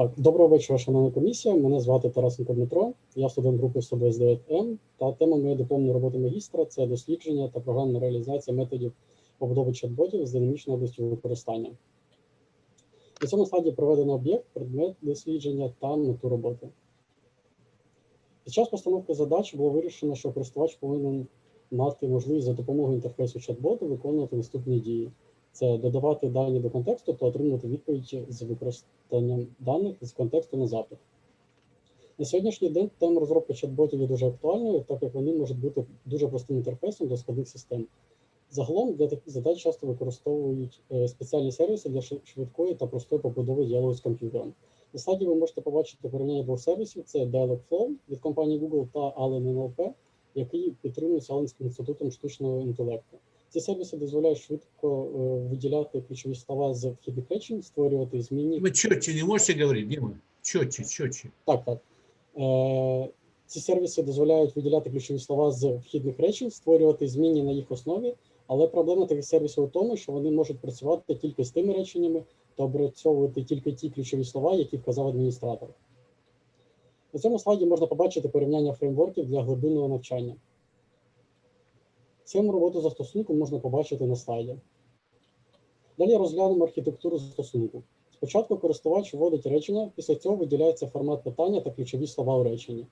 Так, доброго вечора, шановна комісія. Мене звати Тарасенко Дмитро. Я студент групи 129М. Та тема моєї дипломної роботи магістра це дослідження та програмна реалізація методів побудови чат-ботів з динамічною областю використання. На цьому слайді проведено об'єкт, предмет дослідження та мету роботи. Під час постановки задач було вирішено, що користувач повинен мати можливість за допомогою інтерфейсу чат-боту виконувати наступні дії: це додавати дані до контексту та отримувати відповідь з використанням даних з контексту на запит. На сьогоднішній день тема розробки чат-ботів є дуже актуальною, так як вони можуть бути дуже простим інтерфейсом до складних систем. Загалом для таких задач часто використовують е, спеціальні сервіси для швид- швидкої та простої побудови діалогу з комп'ютером. На слайді ви можете побачити порівняння двох сервісів: це Dialogflow від компанії Google та Allen NLP, який підтримується Алленським інститутом штучного інтелекту. Ці сервіси дозволяють швидко е, виділяти ключові слова з вхідних речень, створювати змінні Вы четче не можете говорить, Дима? Четче, четче. Так, так. Е, ці сервіси дозволяють виділяти ключові слова з вхідних речень, створювати змінні на їх основі, але проблема таких сервісів у тому, що вони можуть працювати тільки з тими реченнями та опрацьовувати тільки ті ключові слова, які вказав адміністратор. На цьому слайді можна побачити порівняння фреймворків для глибинного навчання. Цьому роботу застосунку можна побачити на слайді. Далі розглянемо архітектуру застосунку. Спочатку користувач вводить речення, після цього виділяється формат питання та ключові слова у реченні.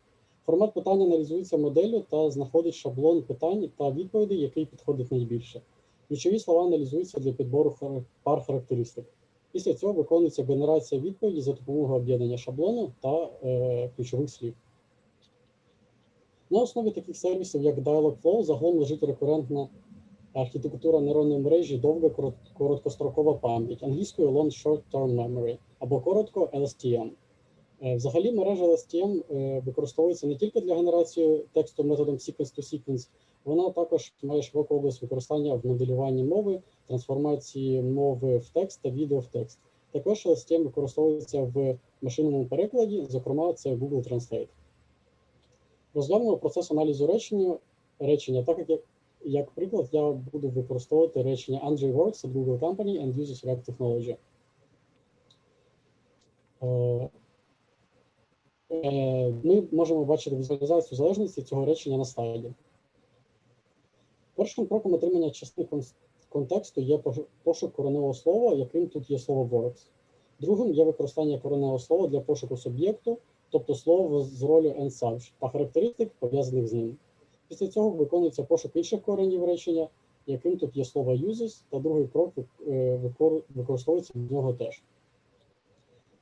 Формат питання аналізується моделлю та знаходить шаблон питань та відповідей, який підходить найбільше. Ключові слова аналізуються для підбору пар характеристик. Після цього виконується генерація відповіді за допомогою об'єднання шаблону та е, ключових слів. На основі таких сервісів, як Dialogflow, загалом лежить рекурентна архітектура нейронної мережі довга короткострокова пам'ять, англійською Long Short Term Memory або коротко LSTM. Е, Взагалі мережа LSTM е, використовується не тільки для генерації тексту методом sequence to sequence, вона також має широку область використання в моделюванні мови, трансформації мови в текст та відео в текст. Також LSTM використовується в машинному перекладі, зокрема, це Google Translate. Розглянемо процес аналізу речення, речення так як як приклад, я буду використовувати речення Andrej works at Google Company and uses React Technology. Е, Ми можемо бачити візуалізацію залежності цього речення на слайді. Першим кроком отримання частини контексту є пошук кореневого слова, яким тут є слово works. Другим є використання кореневого слова для пошуку суб'єкту, тобто слово з ролью and та характеристик, пов'язаних з ним. Після цього виконується пошук інших коренів речення, яким тут є слово uses, та другий крок е, використовується в нього теж.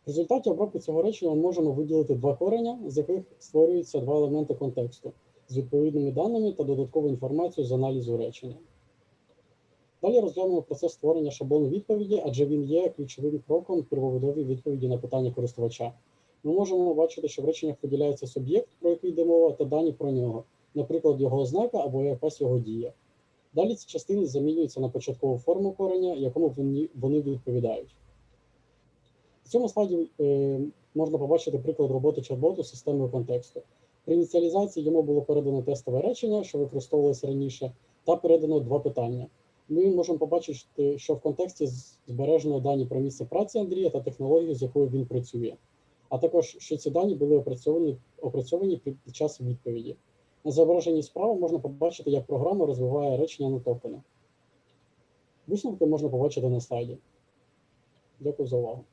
В результаті обробки цього речення ми можемо виділити два кореня, з яких створюються два елементи контексту з відповідними даними та додаткову інформацію з аналізу речення. Далі розглянемо процес створення шаблону відповіді, адже він є ключовим кроком при побудові відповіді на питання користувача. Ми можемо бачити, що в реченнях виділяється суб'єкт, про який йде мова, та дані про нього, наприклад, його ознака або якась його дія. Далі ці частини замінюються на початкову форму кореня, якому вони, вони відповідають. В цьому слайді е, можна побачити приклад роботи чат-боту з системою контексту. При ініціалізації йому було передано тестове речення, що використовувалося раніше, та передано два питання. Ми можемо побачити, що в контексті збережено дані про місце праці Андрія та технологію, з якою він працює, а також що ці дані були опрацьовані, опрацьовані під час відповіді. На зображенні справи можна побачити, як програма розвиває речення на токени. Висновки можна побачити на слайді. Дякую за увагу.